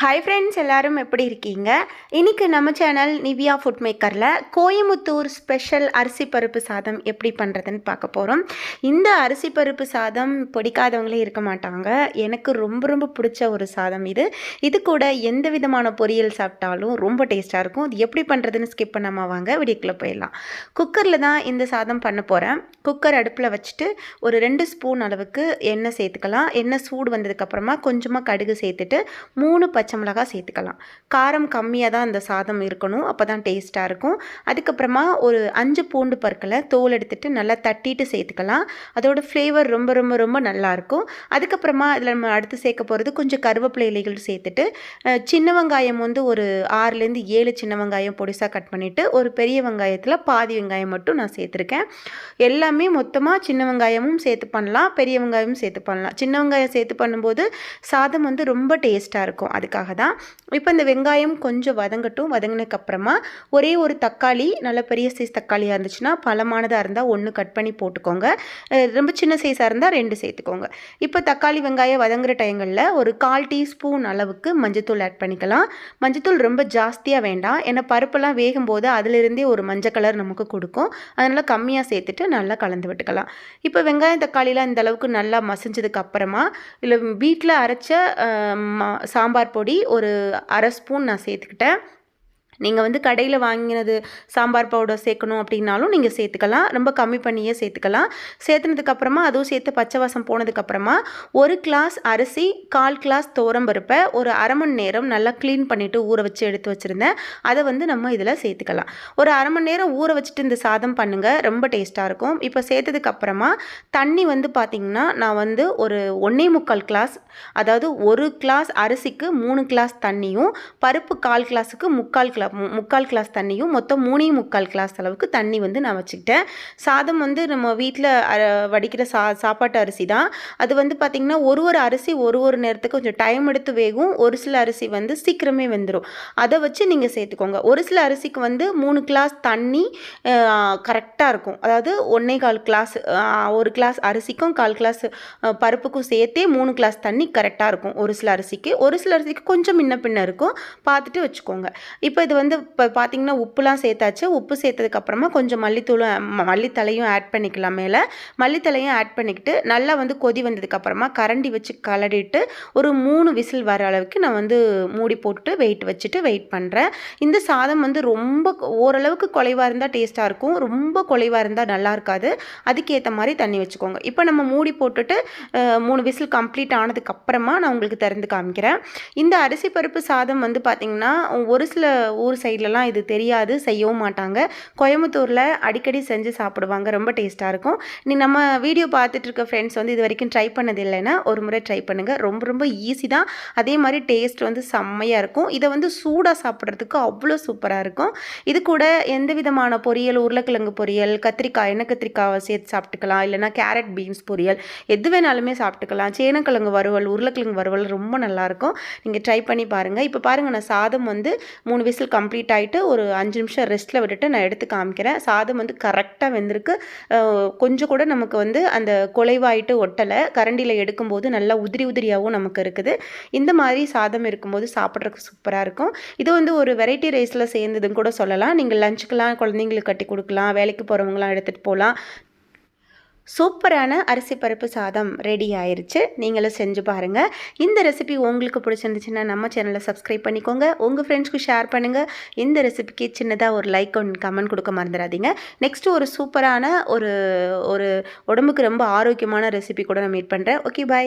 Hi friends எல்லாரும் எப்படி இருக்கீங்க? இன்னைக்கு நம்ம சேனல் நிவியா ஃபுட் மேக்கரில் கோயமுத்தூர் ஸ்பெஷல் அரிசி பருப்பு சாதம் எப்படி பண்ணுறதுன்னு பார்க்க போகிறோம் இந்த அரிசி பருப்பு சாதம் பிடிக்காதவங்களே இருக்க மாட்டாங்க. எனக்கு ரொம்ப ரொம்ப பிடிச்ச ஒரு சாதம் இது. இது கூட எந்த விதமான பொரியல் சாப்பிட்டாலும் ரொம்ப டேஸ்ட்டாக இருக்கும். இது எப்படி பண்ணுறதுன்னு ஸ்கிப் பண்ணாமல் வாங்க வீடியோக்குள்ளே போயிடலாம். குக்கரில் தான் இந்த சாதம் பண்ண போகிறேன் குக்கர் அடுப்பில் வச்சுட்டு ஒரு ரெண்டு ஸ்பூன் அளவுக்கு எண்ணெய் சேர்த்துக்கலாம். எண்ணெய் சூடு வந்ததுக்கப்புறமா கொஞ்சமாக கடுகு சேர்த்துட்டு மூணு பச்சை பச்சை மிளகாய் சேர்த்துக்கலாம். காரம் கம்மியாக தான் அந்த சாதம் இருக்கணும். அப்போ தான் டேஸ்ட்டாக இருக்கும். அதுக்கப்புறமா ஒரு அஞ்சு பூண்டு பற்களை தோல் எடுத்துகிட்டு நல்லா தட்டிட்டு சேர்த்துக்கலாம். அதோட ஃப்ளேவர் ரொம்ப ரொம்ப ரொம்ப நல்லாயிருக்கும் அதுக்கப்புறமா இதில் நம்ம அடுத்து சேர்க்க போகிறது கொஞ்சம் கருவேப்பிலை இலைகள் சேர்த்துட்டு சின்ன வெங்காயம் வந்து ஒரு ஆறுலேருந்து ஏழு சின்ன வெங்காயம் பொடிசாக கட் பண்ணிவிட்டு ஒரு பெரிய வெங்காயத்தில் பாதி வெங்காயம் மட்டும் நான் சேர்த்துருக்கேன். எல்லாமே மொத்தமாக சின்ன வெங்காயமும் சேர்த்து பண்ணலாம் பெரிய வெங்காயமும் சேர்த்து பண்ணலாம். சின்ன வெங்காயம் சேர்த்து பண்ணும்போது சாதம் வந்து ரொம்ப டேஸ்ட்டாக இருக்கும். அதுக்காக தான். இப்போ இந்த வெங்காயம் கொஞ்சம் வதங்கட்டும். வதங்கினதுக்கப்புறமா ஒரே ஒரு தக்காளி நல்ல பெரிய சைஸ் தக்காளியாக இருந்துச்சுன்னா பழமானதாக இருந்தால் ஒன்று கட் பண்ணி போட்டுக்கோங்க. ரொம்ப சின்ன சைஸாக இருந்தால் ரெண்டு சேர்த்துக்கோங்க. இப்போ தக்காளி வெங்காயம் வதங்குற டைங்களில் ஒரு கால் டீஸ்பூன் அளவுக்கு மஞ்சத்தூள் ஆட் பண்ணிக்கலாம். மஞ்சத்தூள் ரொம்ப ஜாஸ்தியாக வேண்டாம். ஏன்னா பருப்பெல்லாம் வேகும் போது அதிலிருந்தே ஒரு மஞ்சள் கலர் நமக்கு கொடுக்கும். அதனால் கம்மியாக சேர்த்துட்டு நல்லா கலந்து விட்டுக்கலாம். இப்போ வெங்காயம் தக்காளிலாம் இந்த அளவுக்கு நல்லா மசிஞ்சதுக்கு அப்புறமா இல்லை வீட்டில் அரைச்ச சாம்பார் பொடி ஒரு அரை ஸ்பூன் நான் சேர்த்துக்கிட்டேன். நீங்கள் வந்து கடையில் வாங்கினது சாம்பார் பவுடர் சேர்க்கணும் அப்படின்னாலும் நீங்கள் சேர்த்துக்கலாம். ரொம்ப கம்மி பண்ணியே சேர்த்துக்கலாம். சேர்த்துனதுக்கப்புறமா அதுவும் சேர்த்து பச்சை வாசம் போனதுக்கப்புறமா ஒரு கிளாஸ் அரிசி கால் கிளாஸ் பருப்பை ஒரு அரை மணி நேரம் நல்லா க்ளீன் பண்ணிவிட்டு ஊற வச்சு எடுத்து வச்சுருந்தேன். அதை வந்து நம்ம இதில் சேர்த்துக்கலாம். ஒரு அரை மணி நேரம் ஊற வச்சுட்டு இந்த சாதம் பண்ணுங்கள் ரொம்ப டேஸ்ட்டாக இருக்கும். இப்போ சேர்த்ததுக்கப்புறமா தண்ணி வந்து பார்த்திங்கன்னா நான் வந்து ஒரு ஒன்றே முக்கால் கிளாஸ் அதாவது ஒரு கிளாஸ் அரிசிக்கு மூணு கிளாஸ் தண்ணியும் பருப்பு கால் கிளாஸுக்கு முக்கால் கிளாஸ் முக்கால் கிளாஸ் தண்ணியும் மொத்தம் மூணே முக்கால் கிளாஸ் அளவுக்கு தண்ணி வந்து நான் வச்சுக்கிட்டேன். சாதம் வந்து நம்ம வீட்டில் வடிக்கிற சா சாப்பாட்டு அரிசி தான். அது வந்து பார்த்திங்கன்னா ஒரு ஒரு அரிசி ஒரு ஒரு நேரத்துக்கு கொஞ்சம் டைம் எடுத்து வேகும். ஒரு சில அரிசி வந்து சீக்கிரமே வெந்துடும் அதை வச்சு நீங்கள் சேர்த்துக்கோங்க. ஒரு சில அரிசிக்கு வந்து மூணு கிளாஸ் தண்ணி கரெக்டாக இருக்கும். அதாவது ஒன்றே கால் கிளாஸ் ஒரு கிளாஸ் அரிசிக்கும் கால் கிளாஸ் பருப்புக்கும் சேர்த்தே மூணு கிளாஸ் தண்ணி கரெக்டாக இருக்கும். ஒரு சில அரிசிக்கு. ஒரு சில அரிசிக்கு கொஞ்சம் முன்ன பின்ன இருக்கும். பார்த்துட்டு வச்சுக்கோங்க. இப்போ இது வந்து இப்போ பார்த்தீங்கன்னா உப்புலாம் சேர்த்தாச்சு. உப்பு சேர்த்ததுக்கப்புறமா கொஞ்சம் மல்லித்தூளும் மல்லித்தலையும் ஆட் பண்ணிக்கலாம் மேலே. மல்லித்தலையும் ஆட் பண்ணிக்கிட்டு நல்லா வந்து கொதி வந்ததுக்கப்புறமா கரண்டி வச்சு கலடிட்டு ஒரு மூணு விசில் வர அளவுக்கு நான் வந்து மூடி போட்டு வெயிட் வச்சுட்டு வெயிட் பண்ணுறேன் இந்த சாதம் வந்து ரொம்ப ஓரளவுக்கு குலைவாக இருந்தால் டேஸ்ட்டாக இருக்கும். ரொம்ப குலைவாக இருந்தால் நல்லா இருக்காது. அதுக்கேற்ற மாதிரி தண்ணி வச்சுக்கோங்க. இப்போ நம்ம மூடி போட்டுட்டு மூணு விசில் கம்ப்ளீட் ஆனதுக்கப்புறமா நான் உங்களுக்கு திறந்து காமிக்கிறேன். இந்த அரிசி பருப்பு சாதம் வந்து பார்த்திங்கன்னா ஒரு சில ஊர் சைட்லலாம் இது தெரியாது செய்யவும் மாட்டாங்க. கோயம்புத்தூரில் அடிக்கடி செஞ்சு சாப்பிடுவாங்க ரொம்ப டேஸ்ட்டாக இருக்கும். நீ நம்ம வீடியோ பார்த்துட்டு இருக்க ஃப்ரெண்ட்ஸ் வந்து இது வரைக்கும் ட்ரை பண்ணது இல்லைன்னா ஒரு முறை ட்ரை பண்ணுங்கள் ரொம்ப ரொம்ப ஈஸி தான். அதே மாதிரி டேஸ்ட் வந்து செம்மையாக இருக்கும். இதை வந்து சூடாக சாப்பிட்றதுக்கு அவ்வளோ சூப்பராக இருக்கும். இது கூட எந்த விதமான பொரியல் உருளைக்கிழங்கு பொரியல் கத்திரிக்காய் எண்ணெய் கத்திரிக்காவை சேர்த்து சாப்பிட்டுக்கலாம். இல்லைன்னா கேரட் பீன்ஸ் பொரியல் எது வேணாலுமே சாப்பிட்டுக்கலாம். சேனக்கிழங்கு வறுவல் உருளைக்கிழங்கு வறுவல் ரொம்ப நல்லாயிருக்கும் நீங்கள் ட்ரை பண்ணி பாருங்கள் இப்போ பாருங்கள் நான் சாதம் வந்து மூணு விசில் கம்ப்ளீட் ஆகிட்டு ஒரு அஞ்சு நிமிஷம் ரெஸ்ட்டில் விட்டுட்டு நான் எடுத்து காமிக்கிறேன். சாதம் வந்து கரெக்டாக வெந்திருக்கு. கொஞ்சம் கூட நமக்கு வந்து அந்த குலைவாயிட்டு ஒட்டலை. கரண்டியில் எடுக்கும்போது நல்லா உதிரி உதிரியாகவும் நமக்கு இருக்குது. இந்த மாதிரி சாதம் இருக்கும்போது சாப்பிட்றதுக்கு சூப்பராக இருக்கும். இது வந்து ஒரு வெரைட்டி ரைஸில் சேர்ந்ததுன்னு கூட சொல்லலாம். நீங்கள் லஞ்சுக்கெலாம் குழந்தைங்களுக்கு கட்டி கொடுக்கலாம். வேலைக்கு போகிறவங்களாம் எடுத்துகிட்டு போகலாம். சூப்பரான அரிசி பருப்பு சாதம் ரெடி ஆயிருச்சு. நீங்களும் செஞ்சு பாருங்கள் இந்த ரெசிபி உங்களுக்கு பிடிச்சிருந்துச்சுன்னா நம்ம சேனலை சப்ஸ்கிரைப் பண்ணிக்கோங்க. உங்கள் ஃப்ரெண்ட்ஸ்க்கு ஷேர் பண்ணுங்கள் இந்த ரெசிபிக்கு சின்னதாக ஒரு லைக் ஒன்று கமெண்ட் கொடுக்க மறந்துடாதீங்க. நெக்ஸ்ட்டு ஒரு சூப்பரான ஒரு ஒரு உடம்புக்கு ரொம்ப ஆரோக்கியமான ரெசிபி கூட நான் மீட் பண்ணுறேன் ஓகே பாய்